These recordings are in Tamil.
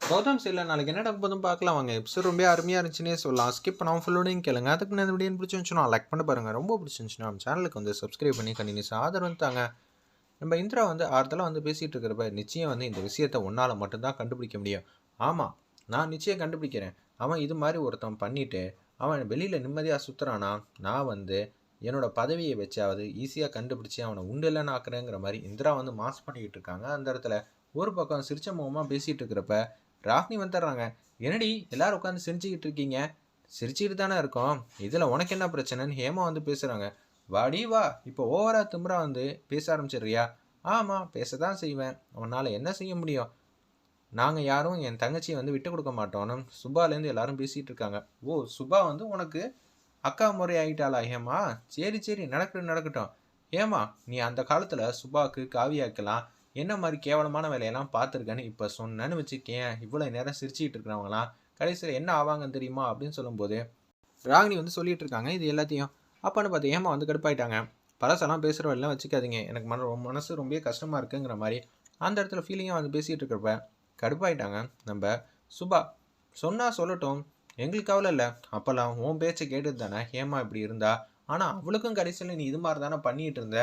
கௌதம் சில நாளைக்கு என்ன நடக்க போதும் பார்க்கலாம். வாங்க எபிசோட் ரொம்ப அருமையாக இருந்துச்சுன்னே சொல்லலாம். ஸ்கிப் பண்ணாமல் ஃபுல்லோடையும் கேளுங்க. அதுக்கு நான் வீடியோ பிடிச்சிருந்துச்சுன்னா லைக் பண்ண பாருங்க. ரொம்ப பிடிச்சிருந்துச்சுன்னா நம்ம சேனலுக்கு வந்து சப்ஸ்கிரைப் பண்ணி கண்டினியூஸ் ஆதரவு தாங்க. நம்ம இந்திரா வந்து ஆறுதலாக வந்து பேசிகிட்டு இருக்கிறப்ப நிச்சயம் வந்து இந்த விஷயத்தை ஒன்றால் மட்டும்தான் கண்டுபிடிக்க முடியும். ஆமாம் நான் நிச்சயம் கண்டுபிடிக்கிறேன். அவன் இது மாதிரி ஒருத்தன் பண்ணிவிட்டு அவன் வெளியில் நிம்மதியாக சுற்றுறானா நான் வந்து என்னோட பதவியை வச்சாவது ஈஸியாக கண்டுபிடிச்சி அவனை உண்டு இல்லைன்னு ஆக்குறேங்கிற மாதிரி இந்திரா வந்து மாஸ் பண்ணிக்கிட்டு இருக்காங்க. அந்த இடத்துல ஒரு பக்கம் சிரிச்ச முகமாக பேசிகிட்டு இருக்கிறப்ப ராக்னி வந்துடுறாங்க. என்னடி எல்லாரும் உட்காந்து சிரிச்சுக்கிட்டு இருக்கீங்க? சிரிச்சுக்கிட்டு தானே இருக்கோம். இதில் உனக்கு என்ன பிரச்சனைன்னு ஹேமா வந்து பேசுகிறாங்க வாடி வா. இப்போ ஓவரா திமிரா வந்து பேச ஆரம்பிச்சிடுறியா? ஆமாம் பேச தான் செய்வேன். உன்னால் என்ன செய்ய முடியும்? நாங்கள் யாரும் என் தங்கச்சியை வந்து விட்டு கொடுக்க மாட்டோம்னு சுபாலேருந்து எல்லாரும் பேசிகிட்டு இருக்காங்க. ஓ சுபா வந்து உனக்கு அக்கா முறை ஆகிட்டாளா ஹேமா? சரி சரி நடக்கட்டும் நடக்கட்டும். ஏமா நீ அந்த காலத்தில் சுபாக்கு காவியாக்கெல்லாம் என்ன மாதிரி கேவலமான வேலையெல்லாம் பார்த்துருக்கேன்னு இப்போ சொன்னேன்னு வச்சுக்கேன் இவ்வளோ நேரம் சிரிச்சுக்கிட்டு இருக்கிறவங்களாம் கடைசியில் என்ன ஆவாங்கன்னு தெரியுமா அப்படின்னு சொல்லும்போது ராகினி வந்து சொல்லிட்டு இருக்காங்க இது எல்லாத்தையும். அப்பான்னு பார்த்து ஏமா வந்து கடுப்பாயிட்டாங்க. பழசெல்லாம் பேசுகிற வச்சுக்காதீங்க. எனக்கு மன மனசு ரொம்ப கஷ்டமாக இருக்குங்கிற மாதிரி அந்த இடத்துல ஃபீலிங்காக வந்து பேசிகிட்டு இருக்கிறப்ப கடுப்பாயிட்டாங்க. நம்ம சுபா சொன்னால் சொல்லட்டும். எங்களுக்கு கவலை இல்லை. அப்போல்லாம் உன் பேச்சை கேட்டது தானே. ஏமா இப்படி இருந்தா? ஆனால் அவளுக்கும் கடைசியில் நீ இது மாதிரி தானே பண்ணிகிட்டு இருந்த?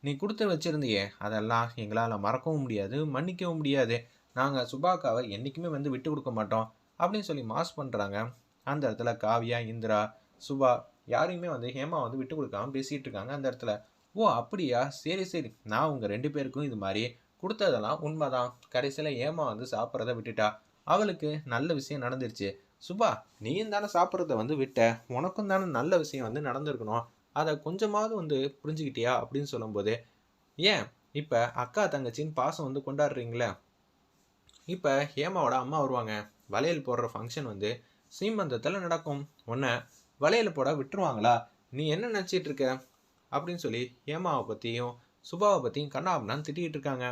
நீ கொடுத்து வச்சிருந்தியே அதெல்லாம் எங்களால் மறக்கவும் முடியாது மன்னிக்கவும் முடியாது. நாங்கள் சுபாக்காவை என்றைக்குமே வந்து விட்டு கொடுக்க மாட்டோம் அப்படின்னு சொல்லி மாஸ் பண்ணுறாங்க அந்த இடத்துல காவியா இந்திரா சுபா யாரையுமே வந்து ஹேமா வந்து விட்டு கொடுக்காம பேசிகிட்டு இருக்காங்க அந்த இடத்துல. ஓ அப்படியா? சரி சரி. நான் உங்கள் ரெண்டு பேருக்கும் இது மாதிரி கொடுத்ததெல்லாம் உண்மைதான். கடைசியில் ஏமா வந்து சாப்பிட்றத விட்டுட்டா. அவளுக்கு நல்ல விஷயம் நடந்துருச்சு. சுபா நீயும் தானே சாப்பிட்றத வந்து விட்ட. உனக்கும் தானே நல்ல விஷயம் வந்து நடந்திருக்கணும். அதை கொஞ்சமாவது வந்து புரிஞ்சுக்கிட்டியா அப்படின்னு சொல்லும்போது ஏன்? இப்போ அக்கா தங்கச்சின்னு பாசம் வந்து கொண்டாடுறீங்களே? இப்போ ஹேமாவோட அம்மா வருவாங்க. வளையல் போடுற ஃபங்க்ஷன் வந்து சீமந்தத்தில் நடக்கும். உன்னை வளையல் போட விட்டுருவாங்களா? நீ என்ன நினச்சிட்டு இருக்க? அப்படின்னு சொல்லி ஹேமாவை பற்றியும் சுபாவை பற்றியும் கண்ணாபனான்னு திட்டிகிட்டு இருக்காங்க.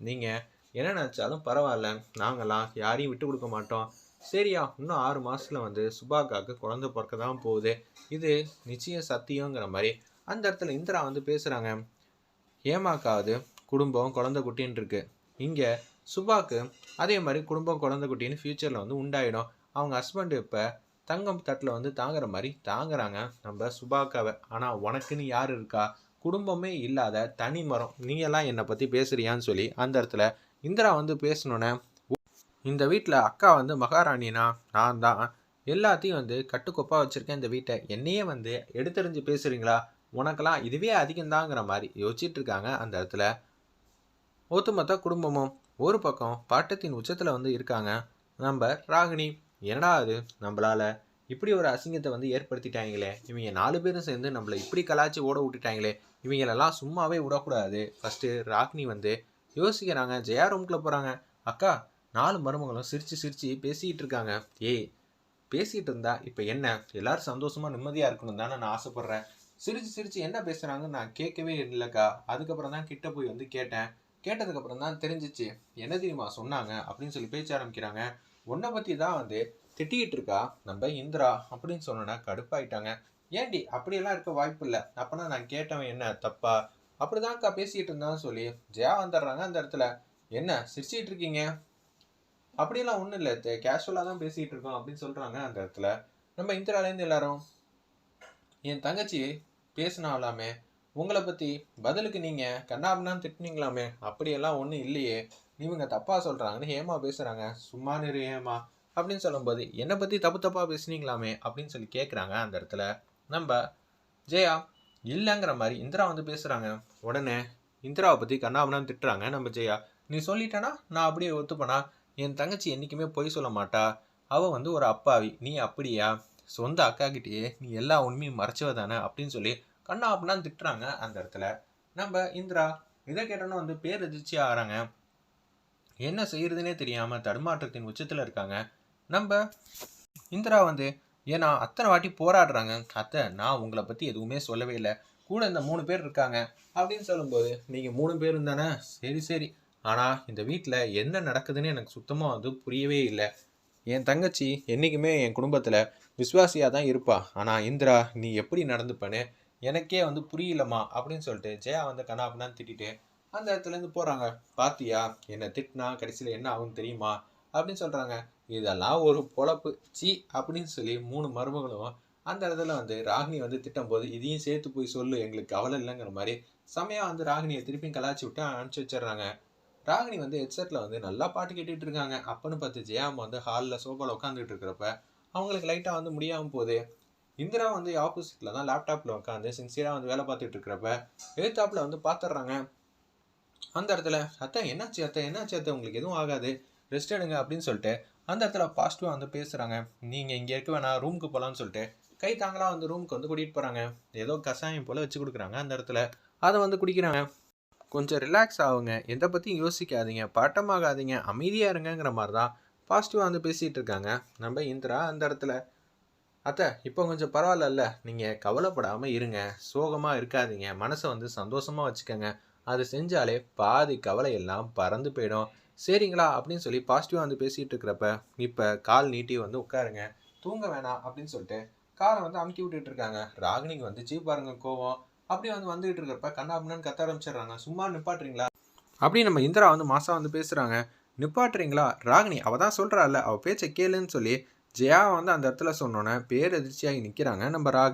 நீங்கள் என்ன நினச்சாலும் பரவாயில்ல. நாங்களாம் யாரையும் விட்டு கொடுக்க மாட்டோம். சரியா இன்னும் ஆறு மாதத்தில் வந்து சுபாக்காவுக்கு குழந்த பிறக்க தான் போகுது. இது நிச்சயம் சத்தியங்கிற மாதிரி அந்த இடத்துல இந்திரா வந்து பேசுகிறாங்க ஏமாக்காவது குடும்பம் குழந்த குட்டின்னு இருக்குது இங்கே சுபாக்கு அதே மாதிரி குடும்பம் குழந்தை குட்டின்னு ஃப்யூச்சரில் வந்து உண்டாயிடும். அவங்க ஹஸ்பண்டு இப்போ தங்கம் தட்டில் வந்து தாங்குற மாதிரி தாங்குறாங்க. நம்ம சுபாக்காவை. ஆனால் உனக்குன்னு யார் இருக்கா? குடும்பமே இல்லாத தனி மரம். நீங்கெல்லாம் என்னை பற்றி பேசுறியான்னு சொல்லி அந்த இடத்துல இந்திரா வந்து பேசணுன்னே இந்த வீட்டில் அக்கா வந்து மகாராணினா நான் தான். எல்லாத்தையும் வந்து கட்டுக்கோப்பாக வச்சுருக்கேன் இந்த வீட்டை. என்னையே வந்து எடுத்தறிஞ்சு பேசுகிறீங்களா உனக்கெல்லாம் இதுவே அதிகம்தாங்கிற மாதிரி யோசிச்சுட்டு இருக்காங்க அந்த இடத்துல. ஒட்டுமொத்த குடும்பமும் ஒரு பக்கம் பாட்டத்தின் உச்சத்தில் வந்து இருக்காங்க. நம்ம ராகினி என்னடா அது நம்மளால இப்படி ஒரு அசிங்கத்தை வந்து ஏற்படுத்திட்டாங்களே இவங்க நாலு பேரும் சேர்ந்து நம்மளை இப்படி கலாச்சி ஓட விட்டுட்டாங்களே இவங்களெல்லாம் சும்மாவே விடக்கூடாது. ஃபஸ்ட்டு ராகினி வந்து யோசிக்கிறாங்க. ஜெயா ரூம்குள்ளே போகிறாங்க அக்கா நாலு மருமகளும் சிரித்து சிரித்து பேசிகிட்டு இருக்காங்க ஏய் பேசிகிட்டு இருந்தா இப்போ என்ன? எல்லாரும் சந்தோஷமாக நிம்மதியாக இருக்கணும் தானே நான் ஆசைப்பட்றேன். சிரித்து சிரித்து என்ன பேசுகிறாங்கன்னு நான் கேட்கவே இல்லைக்கா. அதுக்கப்புறம் தான் கிட்ட போய் வந்து கேட்டேன். கேட்டதுக்கப்புறம் தான் தெரிஞ்சிச்சு. என்ன தெரியுமா சொன்னாங்க? அப்படின்னு சொல்லி பேச்ச ஆரம்பிக்கிறாங்க. உன்னை பற்றி தான் வந்து திட்டிகிட்டு இருக்கா நம்ம இந்திரா அப்படின்னு சொன்னோன்னா கடுப்பாயிட்டாங்க. ஏண்டி அப்படியெல்லாம் இருக்க வாய்ப்பு இல்லை. அப்போனா நான் கேட்டவன் என்ன? தப்பா? அப்படிதான்க்கா பேசிகிட்டு இருந்தான்னு சொல்லி ஜெயா வந்துடுறாங்க அந்த இடத்துல. என்ன சிரிச்சிட்டு இருக்கீங்க அப்படியெல்லாம் ஒன்றும் இல்லை. கேஷுவலாக தான் பேசிகிட்டு இருக்கோம் அப்படின்னு சொல்கிறாங்க அந்த இடத்துல. நம்ம இந்திராலேருந்து எல்லாரும் என் தங்கச்சி பேசினாலாமே உங்களை பற்றி பதிலுக்கு நீங்கள் கண்ணாபின்னான்னு திட்டினீங்களாமே அப்படியெல்லாம் ஒன்றும் இல்லையே. இவங்க தப்பாக சொல்கிறாங்கன்னு ஹேமா பேசுகிறாங்க சும்மா நிறு ஹேமா அப்படின்னு சொல்லும்போது என்னை பற்றி தப்பு தப்பாக பேசுனீங்களாமே அப்படின்னு சொல்லி கேட்குறாங்க அந்த இடத்துல. நம்ம ஜெயா இல்லைங்கிற மாதிரி இந்திரா வந்து பேசுகிறாங்க உடனே இந்திராவை பற்றி கண்ணாபின்னான்னு திட்டுறாங்க நம்ம ஜெயா. நீ சொல்லிட்டேனா? நான் அப்படியே ஒத்துப்பேனா? என் தங்கச்சி என்றைக்குமே பொய் சொல்ல மாட்டா. அவள் வந்து ஒரு அப்பாவி. நீ அப்படியா? சொந்த அக்கா கிட்டேயே நீ எல்லா உண்மையும் மறைச்சவ தானே? அப்படின்னு சொல்லி கண்ணா அப்படின்னா திட்டுறாங்க அந்த இடத்துல. நம்ம இந்திரா இதை கேட்டோன்னா வந்து பேர் எதிர்ச்சி ஆகிறாங்க என்ன செய்யறதுனே தெரியாமல் தடுமாற்றத்தின் உச்சத்தில் இருக்காங்க. நம்ம இந்திரா வந்து ஏன்னா அத்தனை வாட்டி போராடுறாங்க. அத்தை நான் உங்களை பற்றி எதுவுமே சொல்லவே இல்லை. கூட இந்த மூணு பேர் இருக்காங்க. அப்படின்னு சொல்லும்போது நீங்கள் மூணு பேரும் தானே? சரி சரி. ஆனால் இந்த வீட்டில் என்ன நடக்குதுன்னு எனக்கு சுத்தமாக வந்து புரியவே இல்லை. என் தங்கச்சி என்றைக்குமே என் குடும்பத்தில் விஸ்வாசியாக தான் இருப்பா. ஆனால் இந்திரா நீ எப்படி நடந்துப்பேன்னு எனக்கே வந்து புரியலம்மா அப்படின்னு சொல்லிட்டு ஜெயா வந்து கண்ணாப்பினான்னு திட்டிட்டு அந்த இடத்துலேருந்து போகிறாங்க பாத்தியா என்னை திட்டினா கடைசியில் என்ன ஆகும்னு தெரியுமா? அப்படின்னு சொல்கிறாங்க இதெல்லாம் ஒரு பொழப்பு. சி அப்படின்னு சொல்லி மூணு மருமகளும் அந்த இடத்துல வந்து ராகினி வந்து திட்டம் போது இதையும் சேர்த்து போய் சொல்லு எங்களுக்கு கவலை இல்லைங்கிற மாதிரி செமையாக வந்து ராகினியை திருப்பியும் கலாச்சி விட்டு அனுப்பிச்சி வச்சிடுறாங்க. ராகினி வந்து ஹெட்செட்டில் வந்து நல்லா பாட்டு கேட்டுட்டு இருக்காங்க. அப்பன்னு பார்த்து ஜெயாம் வந்து ஹாலில் சோஃபாவில் உட்காந்துட்டு இருக்கிறப்ப அவங்களுக்கு லைட்டாக வந்து முடியாமல் போகுது. இந்திரா வந்து ஆப்போசிட்டில் தான் லேப்டாப்பில் உட்காந்து சின்சியராக வந்து வேலை பார்த்துட்டு இருக்கிறப்ப எழுத்தாப்பில் வந்து பார்த்துட்றாங்க அந்த இடத்துல அத்தை என்னாச்சு அத்தை? என்னாச்சு அத்தை? உங்களுக்கு எதுவும் ஆகாது. ரெஸ்ட் எடுங்க அப்படின்னு சொல்லிட்டு அந்த இடத்துல பாசிட்டிவாக வந்து பேசுகிறாங்க நீங்கள் இங்கே இருக்க வேணாம் ரூமுக்கு போகலான்னு சொல்லிட்டு கை தாங்களாக வந்து ரூமுக்கு வந்து கூட்டிகிட்டு போகிறாங்க ஏதோ கஷாயம் போல் வச்சு கொடுக்குறாங்க அந்த இடத்துல. அதை வந்து குடிக்கிறாங்க. கொஞ்சம் ரிலாக்ஸ் ஆகுங்க எதை பற்றியும் யோசிக்காதீங்க. பட்டமாகாதீங்க அமைதியாக இருங்கங்கிற மாதிரி தான் பாசிட்டிவாக வந்து பேசிகிட்டு இருக்காங்க. நம்ம இந்திரா அந்த இடத்துல. அத்தை இப்போ கொஞ்சம் பரவாயில்லல்ல. நீங்கள் கவலைப்படாமல் இருங்க. சோகமாக இருக்காதீங்க. மனசை வந்து சந்தோஷமாக வச்சுக்கோங்க. அது செஞ்சாலே பாதி கவலை எல்லாம் பறந்து போயிடும். சரிங்களா? அப்படின்னு சொல்லி பாசிட்டிவாக வந்து பேசிகிட்டு இருக்கிறப்ப இப்போ கால் நீட்டி வந்து உட்காருங்க. தூங்க வேணாம் அப்படின்னு சொல்லிட்டு காலை வந்து அமுக்கி விட்டுட்டு இருக்காங்க. ராகினிக்கு வந்துச்சு பாருங்க கோவம். அப்படியே வந்து வந்துகிட்டு இருக்கிறப்ப கண்ணாபின்னு கத்த ஆரம்பிச்சிடுறாங்க. சும்மா நிப்பாட்டுறீங்களா? அப்படி நம்ம இந்திரா வந்து மாசா வந்து பேசுகிறாங்க நிப்பாட்டுறீங்களா? ராகினி அவ தான் சொல்கிறாள்ல அவள் பேச்சை கேளுன்னு சொல்லி ஜெயா வந்து அந்த இடத்துல சொன்னோன்னே பேர் எதிர்ச்சியாகி நிற்கிறாங்க நம்ம ராகினி.